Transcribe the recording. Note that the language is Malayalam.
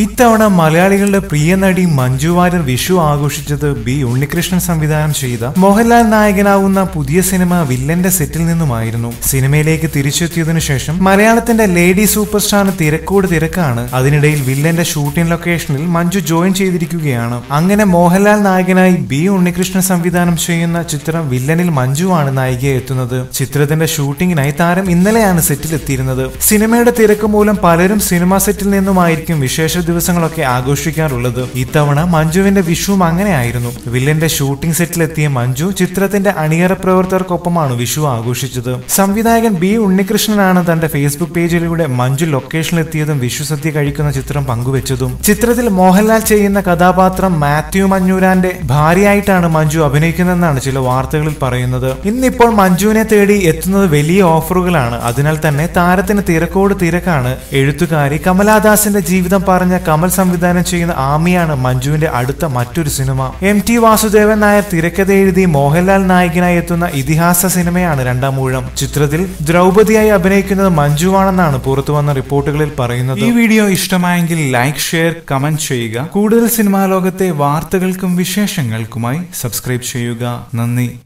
ഇത്തവണ മലയാളികളുടെ പ്രിയ നടി മഞ്ജു വാര്യർ വിഷു ആഘോഷിച്ചത് ബി ഉണ്ണികൃഷ്ണൻ സംവിധാനം ചെയ്ത മോഹൻലാൽ നായകനാവുന്ന പുതിയ സിനിമ വില്ലന്റെ സെറ്റിൽ നിന്നുമായിരുന്നു. സിനിമയിലേക്ക് തിരിച്ചെത്തിയതിനു ശേഷം മലയാളത്തിന്റെ ലേഡി സൂപ്പർ സ്റ്റാറിന് തിരക്കോട് തിരക്കാണ്. അതിനിടയിൽ വില്ലന്റെ ഷൂട്ടിംഗ് ലൊക്കേഷനിൽ മഞ്ജു ജോയിൻ ചെയ്തിരിക്കുകയാണ്. അങ്ങനെ മോഹൻലാൽ നായകനായി ബി ഉണ്ണികൃഷ്ണൻ സംവിധാനം ചെയ്യുന്ന ചിത്രം വില്ലനിൽ മഞ്ജുവാണ് നായികയെ എത്തുന്നത്. ചിത്രത്തിന്റെ ഷൂട്ടിങ്ങിനായി താരം ഇന്നലെയാണ് സെറ്റിൽ എത്തിയിരുന്നത് സിനിമയുടെ തിരക്ക് മൂലം പലരും സിനിമാ സെറ്റിൽ നിന്നുമായിരിക്കും വിശേഷ ദിവസങ്ങളൊക്കെ ആഘോഷിക്കാറുള്ളത്. ഇത്തവണ മഞ്ജുവിന്റെ വിഷുവും അങ്ങനെയായിരുന്നു. വില്ലന്റെ ഷൂട്ടിംഗ് സെറ്റിലെത്തിയ മഞ്ജു ചിത്രത്തിന്റെ അണിയറ പ്രവർത്തകർക്കൊപ്പമാണ് വിഷു ആഘോഷിച്ചത്. സംവിധായകൻ ബി ഉണ്ണികൃഷ്ണനാണ് തന്റെ ഫേസ്ബുക്ക് പേജിലൂടെ മഞ്ജു ലൊക്കേഷനിലെത്തിയതും വിഷു സദ്യ കഴിക്കുന്ന ചിത്രം പങ്കുവച്ചതും. ചിത്രത്തിൽ മോഹൻലാൽ ചെയ്യുന്ന കഥാപാത്രം മാത്യു മഞ്ഞൂരാന്റെ ഭാര്യയായിട്ടാണ് മഞ്ജു അഭിനയിക്കുന്നതെന്നാണ് ചില വാർത്തകളിൽ പറയുന്നത്. ഇന്നിപ്പോൾ മഞ്ജുവിനെ തേടി എത്തുന്നത് വലിയ ഓഫറുകളാണ്. അതിനാൽ തന്നെ താരത്തിന് തിരക്കോട് തിരക്കാണ്. എഴുത്തുകാരി കമലാദാസിന്റെ ജീവിതം പറഞ്ഞ കമൽ സംവിധാനം ചെയ്യുന്ന ആമിയാണ് മഞ്ജുവിന്റെ അടുത്ത മറ്റൊരു cinema. M T Vasudevan Nair തിരക്കഥ എഴുതി മോഹൻലാൽ നായകനായി എത്തുന്ന ഇതിഹാസ സിനിമയാണ് രണ്ടാം ഊഴം. ചിത്രത്തിൽ ദ്രൗപതിയായി അഭിനയിക്കുന്നത് മഞ്ജുവാണെന്നാണ് പുറത്തു വന്ന റിപ്പോർട്ടുകളിൽ പറയുന്നത്. ഈ വീഡിയോ ഇഷ്ടമായെങ്കിൽ ലൈക്ക് ഷെയർ കമന്റ് ചെയ്യുക. കൂടുതൽ സിനിമാ ലോകത്തെ വാർത്തകൾക്കും വിശേഷങ്ങൾക്കുമായി സബ്സ്ക്രൈബ് ചെയ്യുക. നന്ദി.